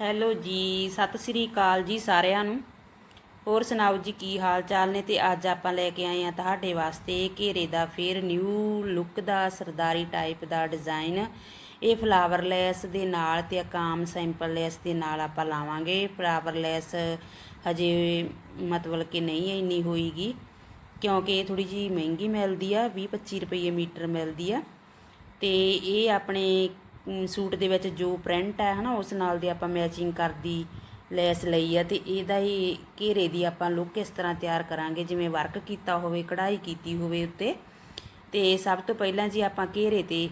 Hello ਜੀ, ਸਤਿ ਸ੍ਰੀ ਅਕਾਲ ਜੀ ਸਾਰਿਆਂ ਨੂੰ। ਹੋਰ ਸੁਣਾਓ ਜੀ, ਕੀ ਹਾਲ ਚਾਲ ਨੇ? ਤੇ ਅੱਜ ਆਪਾਂ ਲੈ ਕੇ ਆਏ ਆ ਤੁਹਾਡੇ ਵਾਸਤੇ ਘੇਰੇ ਦਾ ਫੇਰ ਨਿਊ ਲੁੱਕ ਦਾ, ਸਰਦਾਰੀ ਟਾਈਪ ਦਾ ਡਿਜ਼ਾਈਨ ਇਹ ਫਲਾਵਰ ਲੈਸ ਦੇ ਨਾਲ ਤੇ ਆਕਾਮ ਸਿੰਪਲ ਲੈਸ ਦੇ ਨਾਲ ਆਪਾਂ ਲਾਵਾਂਗੇ। ਫਲਾਵਰ ਲੈਸ ਹਜੇ ਮਤਲਬ ਕਿ ਨਹੀਂ ਇੰਨੀ ਹੋਈਗੀ। ਕਿਉਂਕਿ ਇਹ ਥੋੜੀ ਜੀ ਮਹਿੰਗੀ ਮਿਲਦੀ ਆ 20 25 ਰੁਪਏ ਮੀਟਰ ਮਿਲਦੀ ਆ। ਤੇ ਇਹ ਆਪਣੇ ਸੂਟ ਦੇ ਵਿੱਚ ਜੋ ਪ੍ਰਿੰਟ ਹੈ ਹਨਾ, ਉਸ ਨਾਲ ਦੀ ਆਪਾਂ ਮੈਚਿੰਗ ਕਰਦੀ ਲੈਸ ਲਈ ਆ, ਤੇ ਇਹਦਾ ਹੀ ਘੇਰੇ ਦੀ ਆਪਾਂ ਲੁੱਕ ਇਸ ਤਰ੍ਹਾਂ ਤਿਆਰ ਕਰਾਂਗੇ, ਜਿਵੇਂ ਵਰਕ ਕੀਤਾ ਹੋਵੇ, ਕਢਾਈ ਕੀਤੀ ਹੋਵੇ ਉੱਤੇ। ਤੇ ਸਭ ਤੋਂ ਪਹਿਲਾਂ ਜੀ ਆਪਾਂ ਘੇਰੇ ਤੇ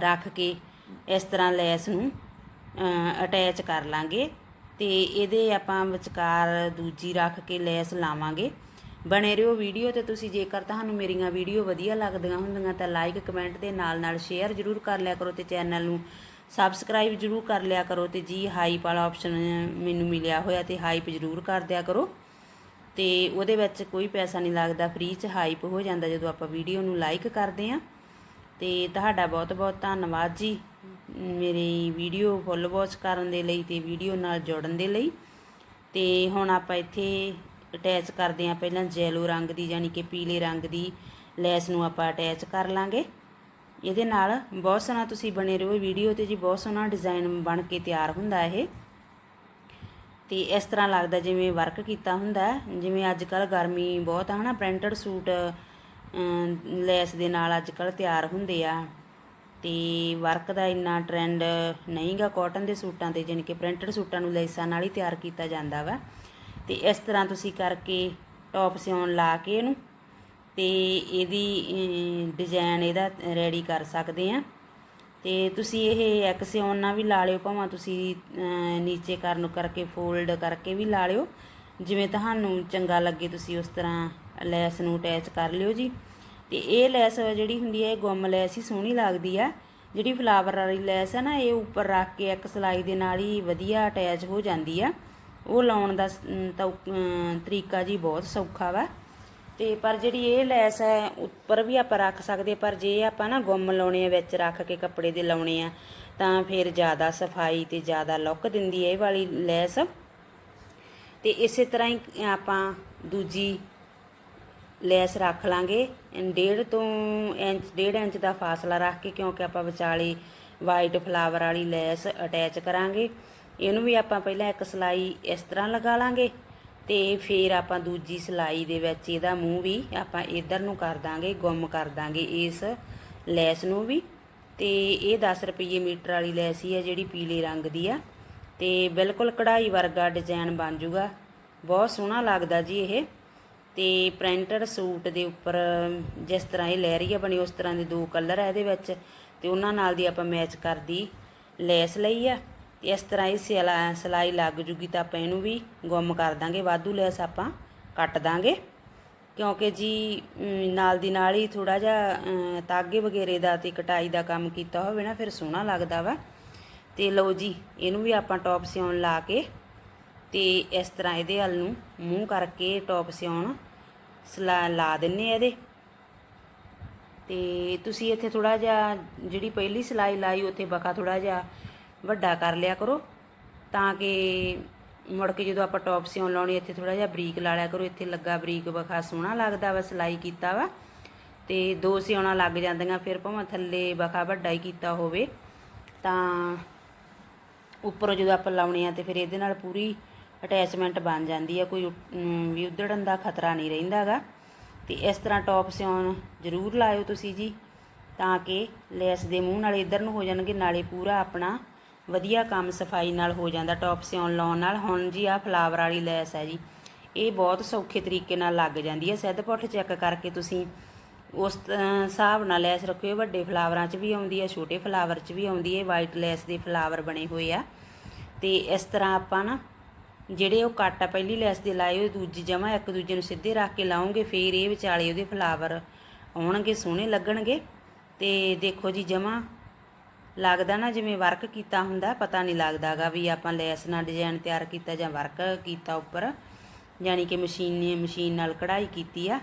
ਰੱਖ ਕੇ ਇਸ ਤਰ੍ਹਾਂ ਲੈਸ ਨੂੰ ਅਟੈਚ ਕਰ ਲਾਂਗੇ। ਤੇ ਇਹਦੇ ਆਪਾਂ ਵਿਚਕਾਰ ਦੂਜੀ ਰੱਖ ਕੇ ਲੈਸ ਲਾਵਾਂਗੇ। ਬਣੇ ਰਹੋ ਵੀਡੀਓ ਤੇ ਤੁਸੀਂ ਜੇਕਰ ਤੁਹਾਨੂੰ ਮੇਰੀਆਂ ਵੀਡੀਓ ਵਧੀਆ ਲੱਗਦੀਆਂ ਹੁੰਦੀਆਂ ਤਾਂ ਲਾਈਕ ਕਮੈਂਟ ਦੇ ਨਾਲ ਨਾਲ ਸ਼ੇਅਰ ਜ਼ਰੂਰ ਕਰ ਲਿਆ ਕਰੋ ਤੇ ਚੈਨਲ ਨੂੰ ਸਬਸਕ੍ਰਾਈਬ ਜ਼ਰੂਰ ਕਰ ਲਿਆ ਕਰੋ ਤੇ ਜੀ ਹਾਈਪ ਵਾਲਾ ਆਪਸ਼ਨ ਮੈਨੂੰ ਮਿਲਿਆ ਹੋਇਆ ਤੇ ਹਾਈਪ ਜ਼ਰੂਰ ਕਰ ਦਿਆ ਕਰੋ। ਤੇ ਉਹਦੇ ਵਿੱਚ ਕੋਈ ਪੈਸਾ ਨਹੀਂ ਲੱਗਦਾ ਫ੍ਰੀ ਚ ਹਾਈਪ ਹੋ ਜਾਂਦਾ ਜਦੋਂ ਆਪਾਂ ਵੀਡੀਓ ਨੂੰ ਲਾਈਕ ਕਰਦੇ ਆਂ ਤੇ ਤੁਹਾਡਾ ਬਹੁਤ ਬਹੁਤ ਧੰਨਵਾਦ ਜੀ ਮੇਰੀ ਵੀਡੀਓ ਫੁੱਲ ਵਾਚ ਕਰਨ ਦੇ ਲਈ ਤੇ ਵੀਡੀਓ ਨਾਲ ਜੁੜਨ ਦੇ ਲਈ। ਤੇ ਹੁਣ ਆਪਾਂ ਇੱਥੇ ਅਟੈਚ ਕਰਦੇ ਆਂ ਪਹਿਲਾਂ ਜੈਲੋ ਰੰਗ ਦੀ ਯਾਨੀ ਕਿ ਪੀਲੇ ਰੰਗ ਦੀ ਲੈਸ ਨੂੰ ਆਪਾਂ ਅਟੈਚ ਕਰ ਲਾਂਗੇ। ਇਹਦੇ ਨਾਲ ਬਹੁਤ ਸੋਹਣਾ ਤੁਸੀਂ ਬਣੇ ਰਹੋ ਵੀਡੀਓ ਤੇ ਜੀ ਬਹੁਤ ਸੋਹਣਾ ਡਿਜ਼ਾਈਨ ਬਣ ਕੇ ਤਿਆਰ ਹੁੰਦਾ ਇਹ। ਤੇ ਇਸ ਤਰ੍ਹਾਂ ਲੱਗਦਾ ਜਿਵੇਂ ਵਰਕ ਕੀਤਾ ਹੁੰਦਾ, ਜਿਵੇਂ ਅੱਜ ਕੱਲ ਗਰਮੀ ਬਹੁਤ ਆ ਹਨਾ ਪ੍ਰਿੰਟਡ ਸੂਟ ਲੈਸ ਦੇ ਨਾਲ ਅੱਜ ਕੱਲ ਤਿਆਰ ਹੁੰਦੇ ਆ। ਤੇ ਵਰਕ ਦਾ ਇੰਨਾ ਟ੍ਰੈਂਡ ਨਹੀਂਗਾ ਕਾਟਨ ਦੇ ਸੂਟਾਂ ਤੇ, ਜਾਣੀ ਕਿ ਪ੍ਰਿੰਟਡ ਸੂਟਾਂ ਨੂੰ ਲੈਸਾਂ ਨਾਲ ਹੀ ਤਿਆਰ ਕੀਤਾ ਜਾਂਦਾ ਵਾ। ਤੇ ਇਸ ਤਰ੍ਹਾਂ ਤੁਸੀਂ ਕਰਕੇ ਟੌਪ ਸਿਉਣ ਲਾ ਕੇ ਇਹਨੂੰ ਤੇ ਇਹਦੀ ਡਿਜ਼ਾਈਨ ਇਹਦਾ ਰੈਡੀ ਕਰ ਸਕਦੇ ਆ। ਤੇ ਤੁਸੀਂ ਇਹ ਇੱਕ ਸਿਉਣ ਨਾਲ ਵੀ ਲਾ ਲਿਓ, ਭਾਵੇਂ ਤੁਸੀਂ ਨੀਚੇ ਕਰਨ ਕਰਕੇ ਫੋਲਡ ਕਰਕੇ ਵੀ ਲਾ ਲਿਓ। ਜਿਵੇਂ ਤੁਹਾਨੂੰ ਚੰਗਾ ਲੱਗੇ ਤੁਸੀਂ ਉਸ ਤਰ੍ਹਾਂ ਲੈਸ ਨੂੰ ਅਟੈਚ ਕਰ ਲਿਓ ਜੀ। ਤੇ ਇਹ ਲੈਸ ਜਿਹੜੀ ਹੁੰਦੀ ਹੈ ਇਹ ਗੁੰਮ ਲੈਸ ਹੀ ਸੋਹਣੀ ਲੱਗਦੀ ਆ। ਜਿਹੜੀ ਫਲਾਵਰ ਵਾਲੀ ਲੈਸ ਹੈ ਨਾ, ਇਹ ਉੱਪਰ ਰੱਖ ਕੇ ਇੱਕ ਸਲਾਈ ਦੇ ਨਾਲ ਹੀ ਵਧੀਆ ਅਟੈਚ ਹੋ ਜਾਂਦੀ ਆ। ਉਹ ਲਾਉਣ ਦਾ ਤਰੀਕਾ ਜੀ ਬਹੁਤ ਸੌਖਾ ਵਾ। ਤੇ ਪਰ ਜਿਹੜੀ ਇਹ ਲੈਸ ਹੈ, ਉੱਪਰ ਵੀ ਆਪਾਂ ਰੱਖ ਸਕਦੇ ਪਰ ਜੇ ਆਪਾਂ ਨਾ ਗੁੰਮ ਲਾਉਣੇ ਆ, ਵਿੱਚ ਰੱਖ ਕੇ ਕੱਪੜੇ ਦੇ ਲਾਉਣੇ ਆ, ਤਾਂ ਫਿਰ ਜ਼ਿਆਦਾ ਸਫ਼ਾਈ ਤੇ ਜ਼ਿਆਦਾ ਲੁੱਕ ਦਿੰਦੀ ਹੈ ਇਹ ਵਾਲੀ ਲੈਸ। ਤੇ ਇਸੇ ਤਰ੍ਹਾਂ ਹੀ ਆਪਾਂ ਦੂਜੀ ਲੈਸ ਰੱਖ ਲਾਂਗੇ ਡੇਢ ਤੋਂ ਇੰਚ, ਡੇਢ ਇੰਚ ਦਾ ਫਾਸਲਾ ਰੱਖ ਕੇ, ਕਿਉਂਕਿ ਆਪਾਂ ਵਿਚਾਲੇ ਵਾਈਟ ਫਲਾਵਰ ਵਾਲੀ ਲੈਸ ਅਟੈਚ ਕਰਾਂਗੇ। ਇਹਨੂੰ ਵੀ ਆਪਾਂ ਪਹਿਲਾਂ ਇੱਕ ਸਲਾਈ ਇਸ ਤਰ੍ਹਾਂ ਲਗਾ ਲਾਂਗੇ ਤੇ ਫਿਰ ਆਪਾਂ ਦੂਜੀ ਸਲਾਈ ਦੇ ਵਿੱਚ ਇਹਦਾ ਮੂੰਹ ਵੀ ਆਪਾਂ ਇਧਰ ਨੂੰ ਕਰ ਦਾਂਗੇ, ਗੁੰਮ ਕਰ ਦਾਂਗੇ ਇਸ ਲੈਸ ਨੂੰ ਵੀ। ਤੇ ਇਹ 10 ਰੁਪਏ ਮੀਟਰ ਵਾਲੀ ਲੈਸ ਹੀ ਆ ਜਿਹੜੀ ਪੀਲੇ ਰੰਗ ਦੀ ਆ। ਤੇ ਬਿਲਕੁਲ ਕਢਾਈ ਵਰਗਾ ਡਿਜ਼ਾਈਨ ਬਣ ਜੂਗਾ। ਬਹੁਤ ਸੋਹਣਾ ਲੱਗਦਾ ਜੀ ਇਹ। ਤੇ ਪ੍ਰਿੰਟਡ ਸੂਟ ਦੇ ਉੱਪਰ ਜਿਸ ਤਰ੍ਹਾਂ ਇਹ ਲਹਿਰੀਆ ਬਣੀ, ਉਸ ਤਰ੍ਹਾਂ ਦੇ ਦੋ ਕਲਰ ਆ ਇਹਦੇ ਵਿੱਚ। ਤੇ ਉਹਨਾਂ ਨਾਲ ਦੀ ਆਪਾਂ ਮੈਚ ਕਰਦੀ ਲੈਸ ਲਈ ਆ। ਤੇ ਇਸ ਤਰ੍ਹਾਂ ਇਹ ਸਿਲਾ- ਸਿਲਾਈ ਲੱਗ ਜੂਗੀ ਤਾਂ ਆਪਾਂ ਇਹਨੂੰ ਵੀ ਗੁੰਮ ਕਰ ਦਾਂਗੇ ਵਾਧੂ ਲੈਸ ਆਪਾਂ ਕੱਟ ਦਾਂਗੇ। ਕਿਉਂਕਿ ਜੀ ਨਾਲ ਦੀ ਨਾਲ ਹੀ ਥੋੜਾ ਜਿਹਾ ਅਮ, ਤਾਗੇ ਵਗੈਰੇ ਦਾ ਤੇ ਕਟਾਈ ਦਾ ਕੰਮ ਕੀਤਾ ਹੋਵੇ ਨਾ ਫਿਰ ਸੋਹਣਾ ਲੱਗਦਾ ਵਾ। ਤੇ ਲਓ ਜੀ ਇਹਨੂੰ ਵੀ ਆਪਾਂ ਟੌਪ ਸਿਉਣ ਲਾ ਕੇ ਤੇ ਇਸ ਤਰ੍ਹਾਂ ਇਹਦੇ ਵੱਲ ਨੂੰ ਮੂੰਹ ਕਰਕੇ ਟੌਪ ਸਿਉਣ ਸਲਾ ਲਾ ਦਿੰਨੇ ਆ ਇਹਦੇ। ਤੇ ਤੁਸੀਂ ਇੱਥੇ ਥੋੜਾ ਜਿਹਾ ਜਿਹੜੀ ਪਹਿਲੀ ਸਿਲਾਈ ਲਾਈ ਉੱਥੇ ਬਕਾ ਥੋੜਾ ਜਿਹਾ ਵੱਡਾ ਕਰ ਲਿਆ ਕਰੋ। ਤਾਂ ਕਿ ਮੁੜ ਕੇ ਜਦੋਂ ਆਪਾਂ ਟੌਪ ਸਿਉਣ ਲਾਉਣੀ ਇੱਥੇ ਥੋੜਾ ਜਿਹਾ ਬਰੀਕ ਲਾ ਲਿਆ ਕਰੋ। ਇੱਥੇ ਲੱਗਾ ਬਰੀਕ ਬਖਾ ਸੋਹਣਾ ਲੱਗਦਾ ਵਾ ਸਿਲਾਈ ਕੀਤਾ ਵਾ। ਤੇ ਦੋ ਸਿਉਣਾ ਲੱਗ ਜਾਂਦੀਆਂ ਫਿਰ ਭਾਵੇਂ ਥੱਲੇ ਬਖਾ ਵੱਡਾ ਹੀ ਕੀਤਾ ਹੋਵੇ। ਤਾਂ ਉੱਪਰੋਂ ਜਦੋਂ ਆਪਾਂ ਲਾਉਣੇ ਆ ਤੇ ਫਿਰ ਇਹਦੇ ਨਾਲ ਪੂਰੀ ਅਟੈਚਮੈਂਟ ਬਣ ਜਾਂਦੀ ਆ। ਕੋਈ ਅਮ, ਵੀ ਉਧੜਨ ਦਾ ਖਤਰਾ ਨਹੀਂ ਰਹਿੰਦਾਗਾ ਤੇ ਇਸ ਤਰ੍ਹਾਂ ਟੌਪ ਸਿਉਣ ਜ਼ਰੂਰ ਲਾਇਓ ਤੁਸੀਂ ਜੀ ਤਾਂ ਕਿ ਲੈਸ ਦੇ ਮੂੰਹ ਨਾਲ ਇਧਰ ਨੂੰ ਹੋ ਜਾਣਗੇ ਨਾਲੇ ਪੂਰਾ ਆਪਣਾ ਵਧੀਆ ਕੰਮ ਸਫ਼ਾਈ ਨਾਲ ਹੋ ਜਾਂਦਾ, ਟੌਪ ਸਿਉਣ ਲਾਉਣ ਨਾਲ। ਹੁਣ ਜੀ ਆ ਫਲਾਵਰ ਵਾਲੀ ਲੈਸ ਹੈ ਜੀ, ਇਹ ਬਹੁਤ ਸੌਖੇ ਤਰੀਕੇ ਨਾਲ ਲੱਗ ਜਾਂਦੀ ਹੈ। ਸਿੱਧ ਪੁੱਠ ਚੈੱਕ ਕਰਕੇ ਤੁਸੀਂ ਉਸ ਹਿਸਾਬ ਨਾਲ ਲੈਸ ਰੱਖਿਓ। ਵੱਡੇ ਫਲਾਵਰਾਂ 'ਚ ਵੀ ਆਉਂਦੀ ਹੈ, ਛੋਟੇ ਫਲਾਵਰ 'ਚ ਵੀ ਆਉਂਦੀ ਹੈ। ਵਾਈਟ ਲੈਸ ਦੇ ਫਲਾਵਰ ਬਣੇ ਹੋਏ ਆ। ਤੇ ਇਸ ਤਰ੍ਹਾਂ ਆਪਾਂ ਨਾ ਜਿਹੜੇ ਉਹ ਕੱਟ ਆ, ਪਹਿਲੀ ਲੈਸ ਦੇ ਲਾਏ ਉਹ ਦੂਜੀ ਜਮਾ ਇੱਕ ਦੂਜੇ ਨੂੰ ਸਿੱਧੇ ਰੱਖ ਕੇ ਲਾਉਂਗੇ, ਫੇਰ ਇਹ ਵਿਚਾਲੇ ਉਹਦੇ ਫਲਾਵਰ ਆਉਣਗੇ, ਸੋਹਣੇ ਲੱਗਣਗੇ। ਤੇ ਦੇਖੋ ਜੀ, ਜਮਾ ਲੱਗਦਾ ਨਾ ਜਿਵੇਂ ਵਰਕ ਕੀਤਾ ਹੁੰਦਾ, ਪਤਾ ਨਹੀਂ ਲੱਗਦਾਗਾ ਵੀ ਆਪਾਂ ਲੈਸ ਨਾਲ ਡਿਜ਼ਾਈਨ ਤਿਆਰ ਕੀਤਾ ਜਾਂ ਵਰਕ ਕੀਤਾ ਉੱਪਰ। ਯਾਨੀ ਕਿ ਮਸ਼ੀਨ ਮਸ਼ੀਨ ਨਾਲ ਕਢਾਈ ਕੀਤੀ ਆ।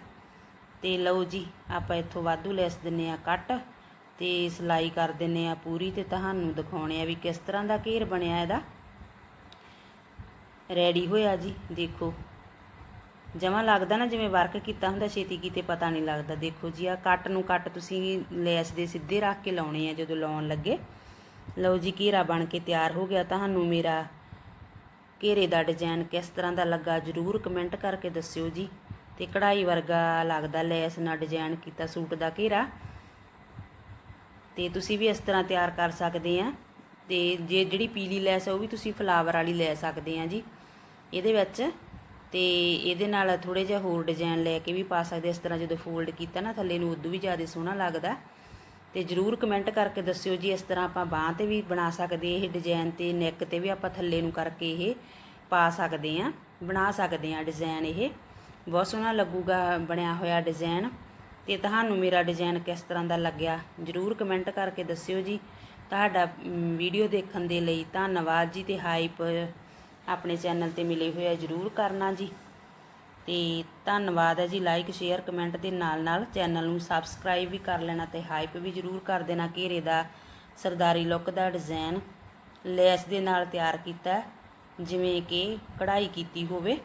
ਤੇ ਲਓ ਜੀ, ਆਪਾਂ ਇੱਥੋਂ ਵਾਧੂ ਲੈਸ ਦਿੰਨੇ ਆ ਕੱਟ ਤੇ ਸਿਲਾਈ ਕਰ ਦਿੰਨੇ ਆ ਪੂਰੀ ਤੇ ਤੁਹਾਨੂੰ ਦਿਖਾਉਣੇ ਆ ਵੀ ਕਿਸ ਤਰ੍ਹਾਂ ਦਾ ਘੇਰ ਬਣਿਆ ਇਹਦਾ। ਰੈਡੀ ਹੋਇਆ ਜੀ, ਦੇਖੋ। ਜਮਾ ਲੱਗਦਾ ਨਾ ਜਿਵੇਂ ਵਰਕ ਕੀਤਾ ਹੁੰਦਾ ਛੇਤੀ ਕੀਤੇ ਪਤਾ ਨਹੀਂ ਲੱਗਦਾ। ਦੇਖੋ ਜੀ ਆ ਕੱਟ ਨੂੰ ਕੱਟ ਤੁਸੀਂ ਲੈਸ ਦੇ ਸਿੱਧੇ ਰੱਖ ਕੇ ਲਾਉਣੇ ਆ ਜਦੋਂ ਲਾਉਣ ਲੱਗੇ। ਲਓ ਜੀ, ਘੇਰਾ ਬਣ ਕੇ ਤਿਆਰ ਹੋ ਗਿਆ। ਤੁਹਾਨੂੰ ਮੇਰਾ ਘੇਰੇ ਦਾ ਡਿਜ਼ਾਈਨ ਕਿਸ ਤਰ੍ਹਾਂ ਦਾ ਲੱਗਾ ਜਰੂਰ ਕਮੈਂਟ ਕਰਕੇ ਦੱਸਿਓ ਜੀ। ਤੇ ਕਢਾਈ ਵਰਗਾ ਲੱਗਦਾ ਲੈਸ ਨਾਲ ਡਿਜ਼ਾਈਨ ਕੀਤਾ ਸੂਟ ਦਾ ਘੇਰਾ। ਤੇ ਤੁਸੀਂ ਵੀ ਇਸ ਤਰ੍ਹਾਂ ਤਿਆਰ ਕਰ ਸਕਦੇ ਆ। ਤੇ ਜੇ ਜਿਹੜੀ ਪੀਲੀ ਲੈਸ ਹੈ ਉਹ ਵੀ ਤੁਸੀਂ ਫਲਾਵਰ ਵਾਲੀ ਲੈ ਸਕਦੇ ਆ ਜੀ। ਇਹਦੇ ਵਿੱਚ ਤੇ ਇਹਦੇ ਨਾਲ ਥੋੜੇ ਜਿਹਾ ਹੋਰ ਡਿਜ਼ਾਈਨ ਲੈ ਕੇ ਵੀ ਪਾ ਸਕਦੇ ਇਸ ਤਰ੍ਹਾਂ ਜਦੋਂ ਫੋਲਡ ਕੀਤਾ ਨਾ, ਥੱਲੇ ਨੂੰ ਉਦੋਂ ਵੀ ਜ਼ਿਆਦਾ ਸੋਹਣਾ ਲੱਗਦਾ। ਤੇ ਜਰੂਰ ਕਮੈਂਟ ਕਰਕੇ ਦੱਸਿਓ ਜੀ, ਇਸ ਤਰ੍ਹਾਂ ਆਪਾਂ ਬਾਹ ਤੇ ਵੀ ਬਣਾ ਸਕਦੇ ਇਹ ਡਿਜ਼ਾਈਨ ਤੇ ਨੈਕ ਤੇ ਵੀ ਆਪਾਂ ਥੱਲੇ ਨੂੰ ਕਰਕੇ ਇਹ ਪਾ ਸਕਦੇ ਆ ਬਣਾ ਸਕਦੇ ਆ ਡਿਜ਼ਾਈਨ ਇਹ। ਬਹੁਤ ਸੋਹਣਾ ਲੱਗੂਗਾ ਬਣਿਆ ਹੋਇਆ ਡਿਜ਼ਾਈਨ ਤੇ ਤੁਹਾਨੂੰ ਮੇਰਾ ਡਿਜ਼ਾਈਨ ਕਿਸ ਤਰ੍ਹਾਂ ਦਾ ਲੱਗਿਆ, ਜਰੂਰ ਕਮੈਂਟ ਕਰਕੇ ਦੱਸਿਓ ਜੀ। ਤੁਹਾਡਾ ਵੀਡੀਓ ਦੇਖਣ ਦੇ ਲਈ ਧੰਨਵਾਦ ਜੀ ਤੇ ਹਾਈਪ ਆਪਣੇ ਚੈਨਲ ਤੇ ਮਿਲੇ ਹੋਏ ਆ, ਜਰੂਰ ਕਰਨਾ ਜੀ। ਤੇ ਧੰਨਵਾਦ ਹੈ ਜੀ ਲਾਈਕ ਸ਼ੇਅਰ ਕਮੈਂਟ ਦੇ ਨਾਲ ਨਾਲ ਚੈਨਲ ਨੂੰ ਸਬਸਕ੍ਰਾਈਬ ਵੀ ਕਰ ਲੈਣਾ ਤੇ ਹਾਈਪ ਵੀ ਜਰੂਰ ਕਰ ਦੇਣਾ। ਘੇਰੇ ਦਾ ਸਰਦਾਰੀ ਲੁੱਕ ਦਾ ਡਿਜ਼ਾਈਨ ਲੈਸ ਦੇ ਨਾਲ ਤਿਆਰ ਕੀਤਾ, ਜਿਵੇਂ ਕਿ ਕਢਾਈ ਕੀਤੀ ਹੋਵੇ।